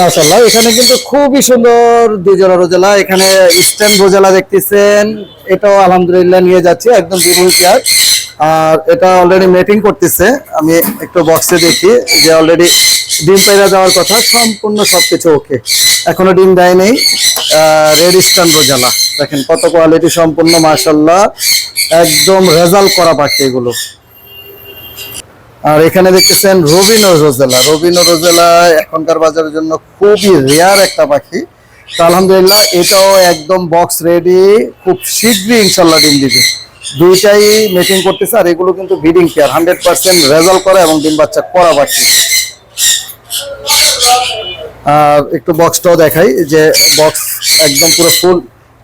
মাশাল্লাহ এখানে কিন্তু খুবই সুন্দর দুজোড়া রোজেলা, এখানে স্ট্যান্ড রোজেলা দেখতেছেন, এটাও আলহামদুলিল্লাহ নিয়ে যাচ্ছে, একদম কেয়ার আর এটা অলরেডি মেটিং করতেছে, আমি একটু বক্সে দেখি, যে অলরেডি ডিম পাইরা যাওয়ার কথা, সম্পূর্ণ সবকিছু ওকে এখনও ডিম দেয় নেই রেড স্ট্যান্ড রোজেলা। দেখেন কত কোয়ালিটি সম্পূর্ণ মাশাল্লাহ একদম রেজাল্ট করা পাখি এগুলো। আর এখানে দেখতেছেন রবিনো রোজেলা। রবিনো রোজেলা এখনকার বাজারের জন্য খুবই রেয়ার একটা পাখি। তো আলহামদুলিল্লাহ এটাও একদম বক্স রেডি খুব শীঘ্রই ইনশাল্লাহ ডিম দিবে। দুইটাই মেটিং করতেছে আর এগুলো কিন্তু breeding pair hundred percent result করা এবং ডিম বাচ্চা করা পাখি। আর একটু বক্সটাও দেখাই যে বক্স একদম পুরো ফুল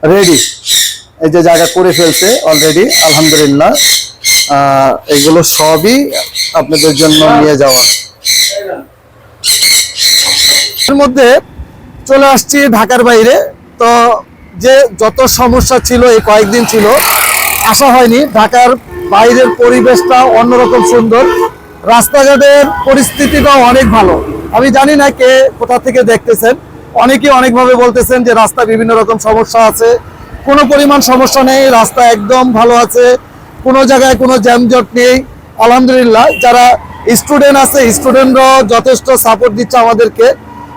রেডি এই যে জায়গা করে ফেলছে অলরেডি আলহামদুলিল্লাহ। এগুলো সবই আপনাদের জন্য নিয়ে যাওয়া। এর মধ্যে চলে আসছি ঢাকার বাইরে। তো যে যত সমস্যা ছিল এই কয়েকদিন ছিল, আসা হয়নি। ঢাকার বাইরের পরিবেশটা অন্যরকম সুন্দর। রাস্তাঘাটের পরিস্থিতিটাও অনেক ভালো। আমি জানি না কে কোথা থেকে দেখতেছেন। অনেকেই অনেকভাবে বলতেছেন যে রাস্তা বিভিন্ন রকম সমস্যা আছে। কোনো পরিমাণ সমস্যা নেই, রাস্তা একদম ভালো আছে। কোনো জায়গায় কোনো জ্যামজট নেই। আলহামদুলিল্লাহ, যারা স্টুডেন্ট আছে স্টুডেন্টরাও যথেষ্ট সাপোর্ট দিচ্ছে আমাদেরকে।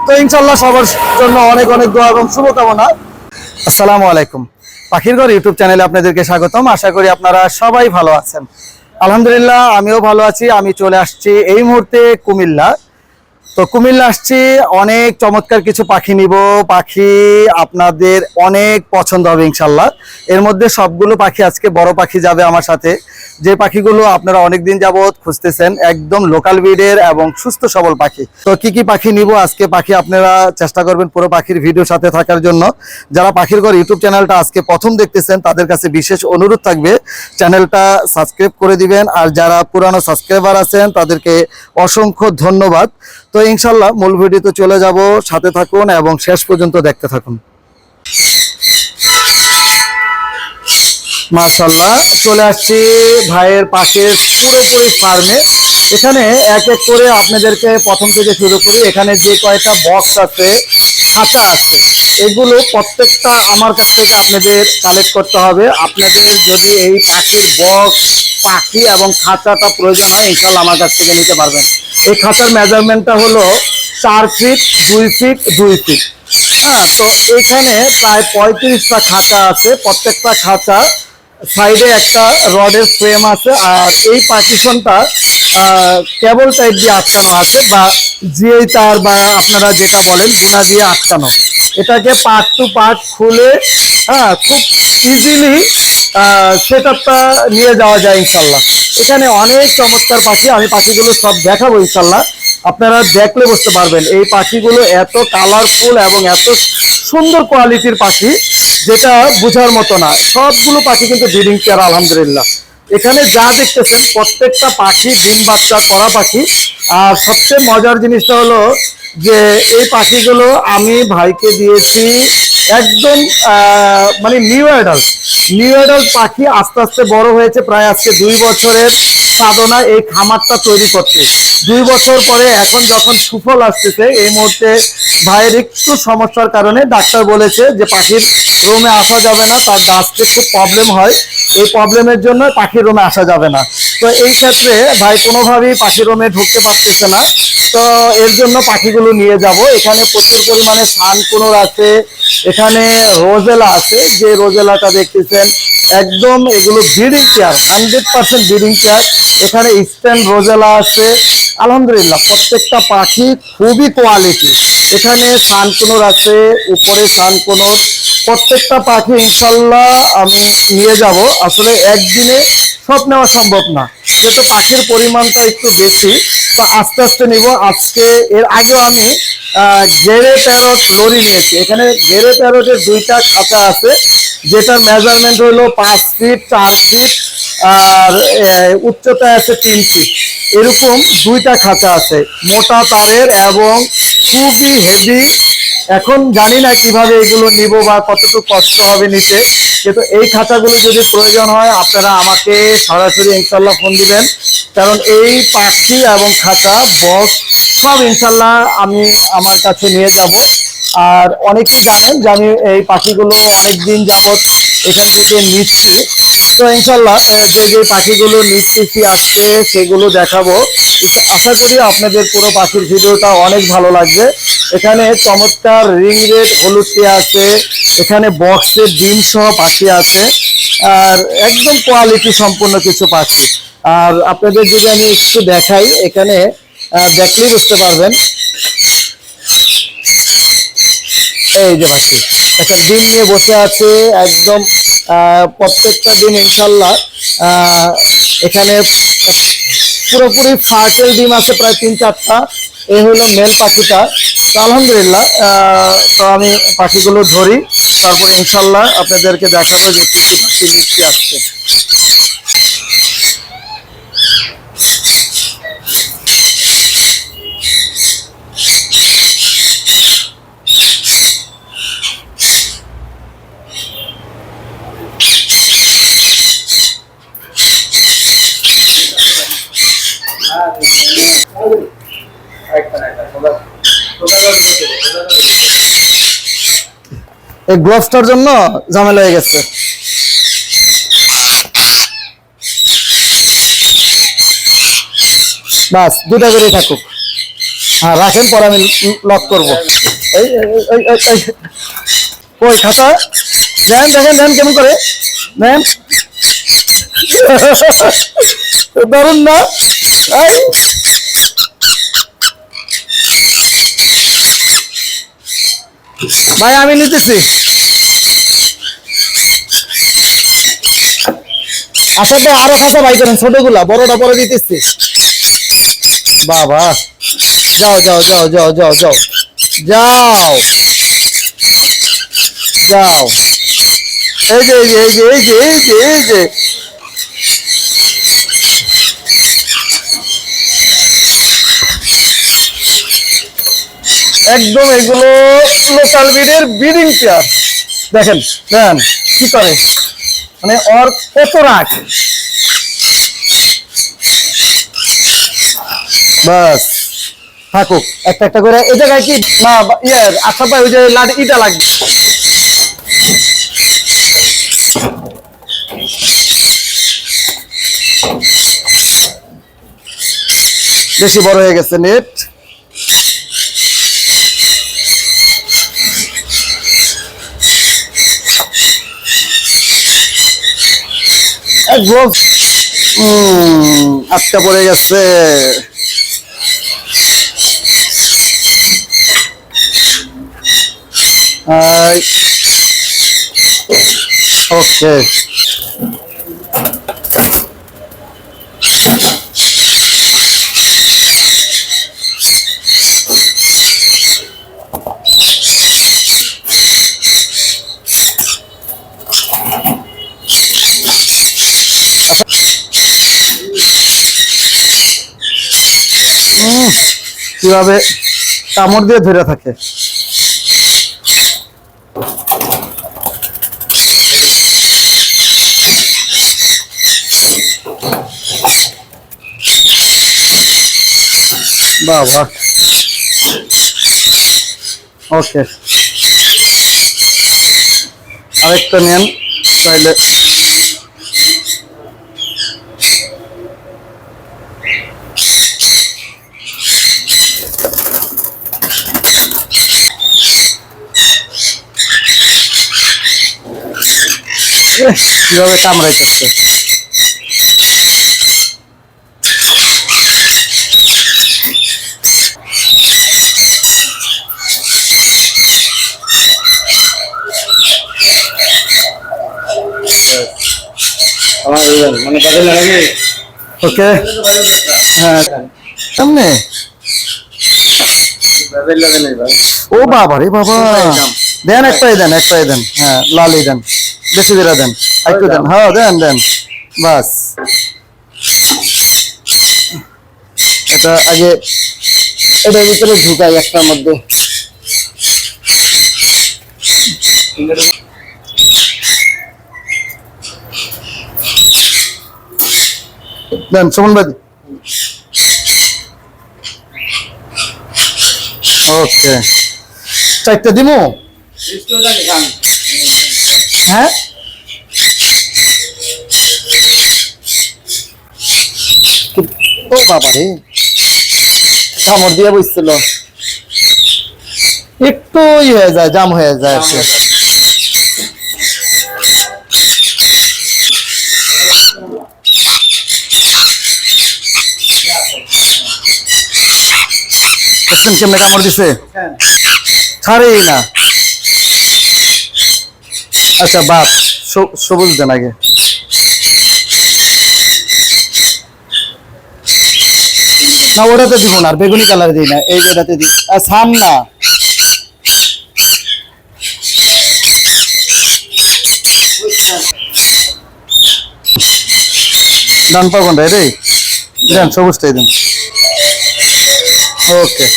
তো ইনশাল্লাহ সবার জন্য অনেক অনেক দোয়া এবং শুভকামনা। আসসালামু আলাইকুম। পাখির ঘর ইউটিউব চ্যানেলে আপনাদেরকে স্বাগতম। আশা করি আপনারা সবাই ভালো আছেন। আলহামদুলিল্লাহ, আমিও ভালো আছি। আমি চলে আসছি এই মুহূর্তে কুমিল্লা। তো কুমিল্লা আসছি, অনেক চমৎকার কিছু পাখি নিব। পাখি আপনাদের অনেক পছন্দ হবে ইনশাল্লাহ। এর মধ্যে সবগুলো পাখি আজকে বড় পাখি যাবে আমার সাথে। যে পাখিগুলো আপনারা অনেকদিন যাবত খুঁজতেছেন, একদম লোকাল ব্রিডের এবং সুস্থ সবল পাখি। তো কি কি পাখি নিব? আজকে পাখি আপনারা চেষ্টা করবেন পুরো পাখির ভিডিও সাথে থাকার জন্য। যারা পাখির ঘর ইউটিউব চ্যানেলটা আজকে প্রথম দেখতেছেন, তাদের কাছে বিশেষ অনুরোধ থাকবে, চ্যানেলটা সাবস্ক্রাইব করে দিবেন। আর যারা পুরানো সাবস্ক্রাইবার আছেন, তাদেরকে অসংখ্য ধন্যবাদ। তো ইনশাল্লাহ মূল ভিডিওতে চলে যাব। সাথে থাকুন এবং শেষ পর্যন্ত দেখতে থাকুন। মাশাল্লাহ চলে আসছি ভাইয়ের পাশের পুরোপুরি ফার্মে। এখানে এক এক করে আপনাদেরকে প্রথম থেকে শুরু করি। এখানে যে কয়টা বক্স আছে, খাতা আছে, এগুলো প্রত্যেকটা আমার কাছ থেকে আপনাদের কালেক্ট করতে হবে। আপনাদের যদি এই পাখির বক্স পাখি এবং খাঁচাটা প্রয়োজন হয় ইনশাল্লাহ আমার কাছ থেকে নিতে পারবেন। এই খাঁচার মেজারমেন্টটা হলো চার ফিট দুই ফিট দুই ফিট হ্যাঁ তো এখানে প্রায় পঁয়ত্রিশটা খাঁচা আছে। প্রত্যেকটা খাঁচা সাইডে একটা রডের ফ্রেম আছে আর এই পার্টিশনটা কেবল টাইপ দিয়ে আটকানো আছে বা জিআই তার বা আপনারা যেটা বলেন গুণা দিয়ে আটকানো। এটাকে পার্ট টু পার্ট খুলে হ্যাঁ খুব ইজিলি সেট আপটা নিয়ে যাওয়া যায় ইনশাল্লাহ। এখানে অনেক চমৎকার পাখি, আমি পাখিগুলো সব দেখাবো ইনশাল্লাহ। আপনারা দেখলে বুঝতে পারবেন, এই পাখিগুলো এত কালারফুল এবং এত সুন্দর কোয়ালিটির পাখি, যেটা বোঝার মতো না। সবগুলো পাখি কিন্তু ব্রিডিং পেয়ার আলহামদুলিল্লাহ। এখানে যা দেখতেছেন, প্রত্যেকটা পাখি, ডিম বাচ্চা করা পাখি। আর সবচেয়ে মজার জিনিসটা হলো যে, এই পাখিগুলো আমি ভাইকে দিয়েছি একদম মানে নিউ অ্যাডাল্ট নিউ অ্যাডাল্ট পাখি আস্তে আস্তে বড় হয়েছে প্রায় আজকে দুই বছরের সাধনা এই খামারটা তৈরি করতে। দুই বছর পরে এখন যখন সুফল আসতেছে, এই মুহূর্তে ভাইয়ের একটু সমস্যার কারণে ডাক্তার বলেছে যে পাখির রুমে আসা যাবে না, তার গাছতে খুব প্রবলেম হয়। এই প্রবলেমের জন্য পাখির রুমে আসা যাবে না। তো এই ক্ষেত্রে ভাই কোনোভাবেই পাখির রুমে ঢুকতে পারতেছে না। তো এর জন্য পাখিগুলো নিয়ে যাব। এখানে প্রচুর পরিমাণে সানকুনোর আছে, এখানে রোজেলা আছে। যে রোজেলাটা দেখতেছেন, একদম এগুলো breeding pair hundred percent breeding pair এখানে স্ট্যান্ড রোজেলা আছে। আলহামদুলিল্লাহ, প্রত্যেকটা পাখি খুবই কোয়ালিটি এখানে সানকুনোর আছে, উপরে সানকুনোর। প্রত্যেকটা পাখি ইনশাল্লাহ আমি নিয়ে যাব। আসলে একদিনে সব নেওয়া সম্ভব না। যেহেতু পাখির পরিমাণটা একটু বেশি, তো আস্তে আস্তে নিব। আজকে এর আগেও আমি গেরে প্যারট লরি নিয়েছি। এখানে গেরে প্যারটের দুইটা খাঁচা আছে, যেটার মেজারমেন্ট হলো পাঁচ ফিট চার ফিট আর উচ্চতা আছে তিন ফিট এরকম দুইটা খাঁচা আছে, মোটা তারের এবং খুবই হেভি এখন জানি না কীভাবে এগুলো নিব বা কতটুকু কষ্ট হবে নিতে। কিন্তু এই খাঁচাগুলো যদি প্রয়োজন হয়, আপনারা আমাকে সরাসরি ইনশাল্লাহ ফোন দিবেন। কারণ এই পাখি এবং খাঁচা, বক্স, সব ইনশাল্লাহ আমি আমার কাছে নিয়ে যাব। আর অনেকেই জানেন যে আমি এই পাখিগুলো অনেকদিন যাবত এখান থেকে নিচ্ছি। তো ইনশাল্লাহ যে যে পাখিগুলো নিচ্ছি আসছে, সেগুলো দেখাবো। আশা করি আপনাদের পুরো পাখির ভিডিওটা অনেক ভালো লাগবে। এখানে চমৎকার রিং রেড হলুদ টিয়া আছে। এখানে বক্সের ডিম সহ পাখি আছে। আর একদম কোয়ালিটি সম্পূর্ণ কিছু পাখি। আর আপনাদের যদি আমি একটু দেখাই, এখানে দেখলেই বুঝতে পারবেন। এই যে পাখি একটা ডিম নিয়ে বসে আছে একদম প্রত্যেকটা ডিম ইনশাল্লাহ এখানে পুরোপুরি ফার্টেল ডিম আছে প্রায় তিন চারটা। এই হলো মেল পাখিটা। আলহামদুলিল্লাহ। তো আমি পাখিগুলো ধরি তারপরে ইনশাল্লাহ আপনাদেরকে দেখাবো যে কি কি পাখি আসছে। এই গ্লোভসটার জন্য ঝামেলা হয়ে গেছে। বাস দুটা করে থাকুক। হ্যাঁ রাখেন, পরে আমি লক করব। কই, খাতা? দেন, দেখেন, দেন, কেমন করে? দেন দারুণ না? ভাই, আমি নিতেছি। আচ্ছা তো আরও খাতা ভাই করেন, ছোটগুলা, বড়টা পরে দিতেছি। বাবা, যাও যাও যাও যাও যাও যাও যাও যাও। এই যে এই যে এই যে এই যে এই যে একদম এগুলো লোকাল ব্রিডের ব্রিডিং চেয়ার। দেখেন দেখেন কি করে? মানে ওর কত রাগ বাস, থাকুক, একটা একটা করে। এই জায়গায় কি? না ইয়ে আচ্ছা ভাই, ওই যে লাঠি ইটা লাগবে। বেশি বড় হয়ে গেছে নেট। আটকা পড়ে গেছে। ওকে। কীভাবে কামড় দিয়ে ধরে থাকে? বাবা। ওকে আরেকটা নেন তাইলে কীভাবে কামড়াইতেছে? মানে কাজে লাগে ওকে। হ্যাঁ সামনে? ও বাবা রে বাবা। দেন, একটাই দেন একটাই দেন। হ্যাঁ লালই দেন বেশি করে দেন একটু দেন। হ্যাঁ দেন দেন, বাস। এটা আগে এটার ভিতরে ঢুকাই একটার মধ্যে। দেন, সুমন ভাই। ওকে। চারটা দিমু? হ্যাঁ? ও বাবা রে কামড় দিয়ে বসছিল একটু ই হয়ে যায় জাম হয়ে যায়। দেখছেন কেমনে কামড় দিছে? ছাড়েই না। আচ্ছা বাদ। সবুজ দেন আগে। না, ওটাতে দিব না বেগুনি কালার দিই না, এই যেটাতে দিই। সান না ডান পা কোনটা রে দেন, সবুজটাই দিন। ওকে।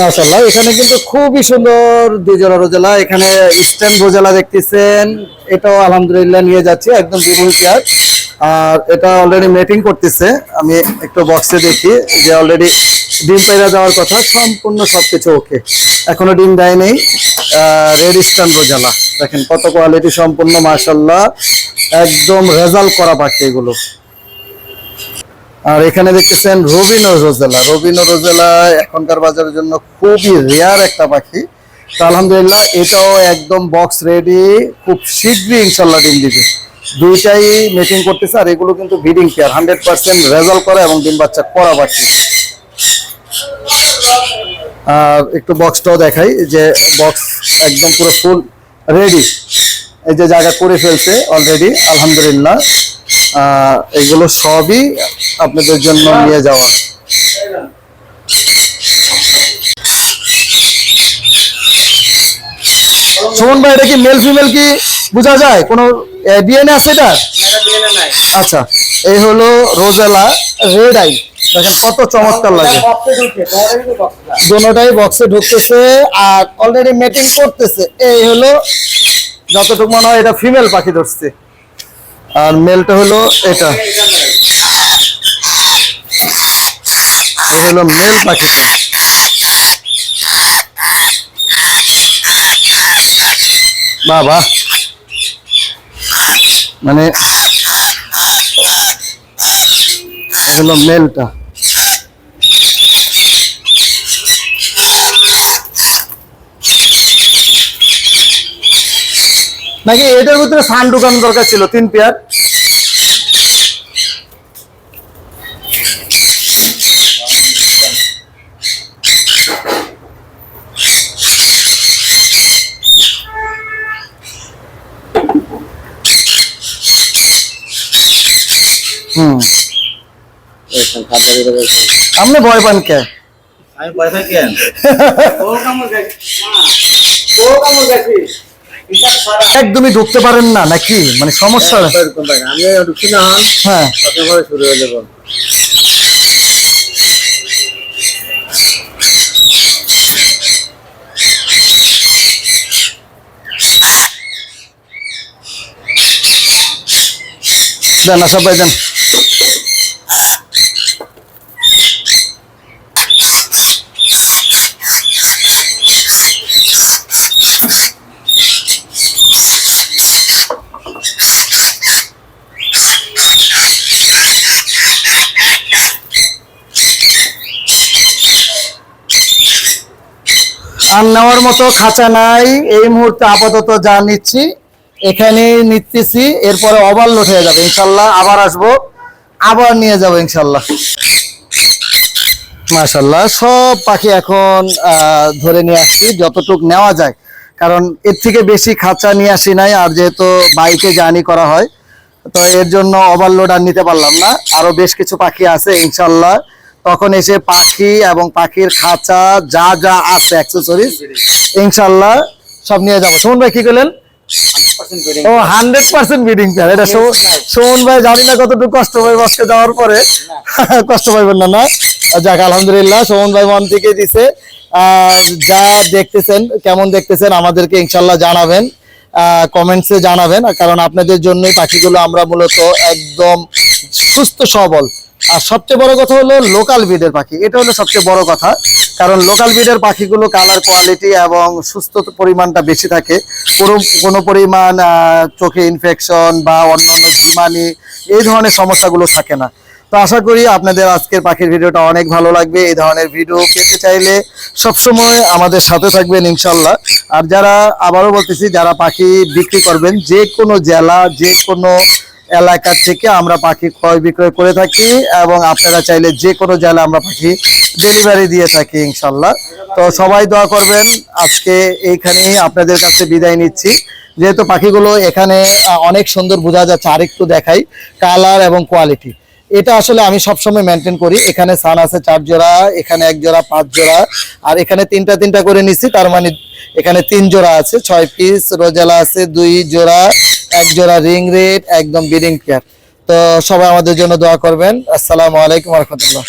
মাশাল্লাহ এখানে কিন্তু খুবই সুন্দর দুজোড়া রোজেলা, এখানে স্ট্যান্ড রোজেলা দেখতেছেন, এটাও আলহামদুলিল্লাহ নিয়ে যাচ্ছি, একদম বিমুল চেয়ার আর এটা অলরেডি মেটিং করতেছে, আমি একটু বক্সে দেখি যে অলরেডি ডিম পেরা যাওয়ার কথা, সম্পূর্ণ সবকিছু ওকে এখনও ডিম দেয় নেই রেড স্ট্যান্ড রোজেলা। দেখেন কত কোয়ালিটি সম্পূর্ণ মাশাল্লাহ একদম রেজাল্ট করা পাখি এগুলো। আর এখানে দেখতেছেন রবিনো রোজেলা। রবিনো রোজেলা এখনকার বাজারের জন্য খুবই রেয়ার একটা পাখি। তো আলহামদুলিল্লাহ, এটাও একদম বক্স রেডি খুব শীঘ্রই ইনশাল্লাহ ডিম দিবে। দুইটাই মেটিং করতেছে আর এগুলো কিন্তু breeding pair hundred percent result করা এবং ডিম বাচ্চা করা পাখি। আর একটু বক্সটাও দেখাই যে বক্স একদম পুরো ফুল রেডি এই যে জায়গা করে ফেলছে অলরেডি আলহামদুলিল্লাহ। এগুলো সবই আপনাদের জন্য নিয়ে যাওয়া। সুমন ভাই এটা কি মেল ফিমেল কি বোঝা যায়? কোনো ডিএনএ আছে এটা আচ্ছা এই হলো রোজেলা রেড আই। দেখেন কত চমৎকার লাগে। দোনোটাই বক্সে ঢুকতেছে আর অলরেডি মেটিং করতেছে। এই হলো যতটুকু মনে হয় এটা ফিমেল পাখি ধরছে। আর মেলটা হলো এটা। হলো মেল পাখিটা বাবা। মানে হলো মেলটা নাকি এটার ভিতরে সান ঢুকানো দরকার ছিল? তিন পেয়ার। হুম। আপনি ভয় পান কে? আমি পয়সা কেন ও কামড় গেছি ও কামড় গেছি একদমই ঢুকতে পারেন না নাকি? মানে সমস্যা। না হন হ্যাঁ। শুরু হয়ে যাব। দেন আশা দেন। আর নেওয়ার মতো খাঁচা নাই। এই মুহূর্তে আপাতত যা নিচ্ছি এখানে নিতেছি। এরপরে ওভারলোড হয়ে যাবে। ইনশাল্লাহ আবার আসব। আবার নিয়ে যাব ইনশাল্লাহ। মাশাল্লাহ। সব পাখি এখন ধরে নিয়ে আসছি, যতটুক নেওয়া যায়। কারণ এর থেকে বেশি খাঁচা নিয়ে আসি নাই, আর যেহেতু বাইকে জার্নি করা হয়, তো এর জন্য ওভারলোড আর নিতে পারলাম না। আরও বেশ কিছু পাখি আছে, ইনশাল্লাহ। তখন এসে পাখি এবং পাখির খাঁচা যা যা আছে অ্যাক্সেসরিজ ইনশাল্লাহ সব নিয়ে যাব। সুমন ভাই কি করলেন? ও হান্ড্রেড পার্সেন্ট বিডিং প্যার এটা সুমন ভাই জানি না কতটুকু কষ্ট পাই বসকে যাওয়ার পরে। কষ্ট পাইবেন না না। যাক, আলহামদুলিল্লাহ, সুমন ভাই মন থেকে দিছে। যা দেখতেছেন, কেমন দেখতেছেন, আমাদেরকে ইনশাল্লাহ জানাবেন। কমেন্টসে জানাবেন। কারণ আপনাদের জন্যই পাখিগুলো আমরা মূলত একদম সুস্থ, সবল। আর সবচেয়ে বড় কথা হলো লোকাল ব্রিডের পাখি। এটা হলো সবচেয়ে বড় কথা। কারণ লোকাল ব্রিডের পাখিগুলো কালার কোয়ালিটি এবং সুস্থ পরিমাণটা বেশি থাকে। পুরো কোনো পরিমাণ চোখে ইনফেকশন বা অন্যান্য ঝিমানি এই ধরনের সমস্যাগুলো থাকে না। তো আশা করি আপনাদের আজকের পাখির ভিডিওটা অনেক ভালো লাগবে। এই ধরনের ভিডিও পেতে চাইলে সবসময় আমাদের সাথে থাকবেন ইনশাল্লাহ আর যারা, আবারও বলতেছি, যারা পাখি বিক্রি করবেন, যে কোনো জেলা, যে কোনো এলাকা থেকে আমরা পাখি ক্রয় বিক্রয় করে থাকি এবং আপনারা চাইলে যে কোনো জেলা আমরা পাখি ডেলিভারি দিয়ে থাকি ইনশাল্লাহ। তো সবাই দোয়া করবেন, আজকে এইখানেই আপনাদের কাছে বিদায় নিচ্ছি। যেহেতু পাখিগুলো এখানে অনেক সুন্দর বোঝা যাচ্ছে, আরেকটু দেখাই কালার এবং কোয়ালিটি। এটা আসলে আমি সবসময় মেনটেন করি, এখানে সান আছে চার জোড়া, এখানে এক জোড়া, পাঁচ জোড়া, আর এখানে তিনটা তিনটা করে নিচ্ছি, তার মানে এখানে তিন জোড়া আছে, ছয় পিস রোজালা আছে, দুই জোড়া এক জোড়া রিং রেট একদম বিডিং পেয়ার তো সবাই আমাদের জন্য দোয়া করবেন। আসসালামু আলাইকুম রহমতুল্লাহ।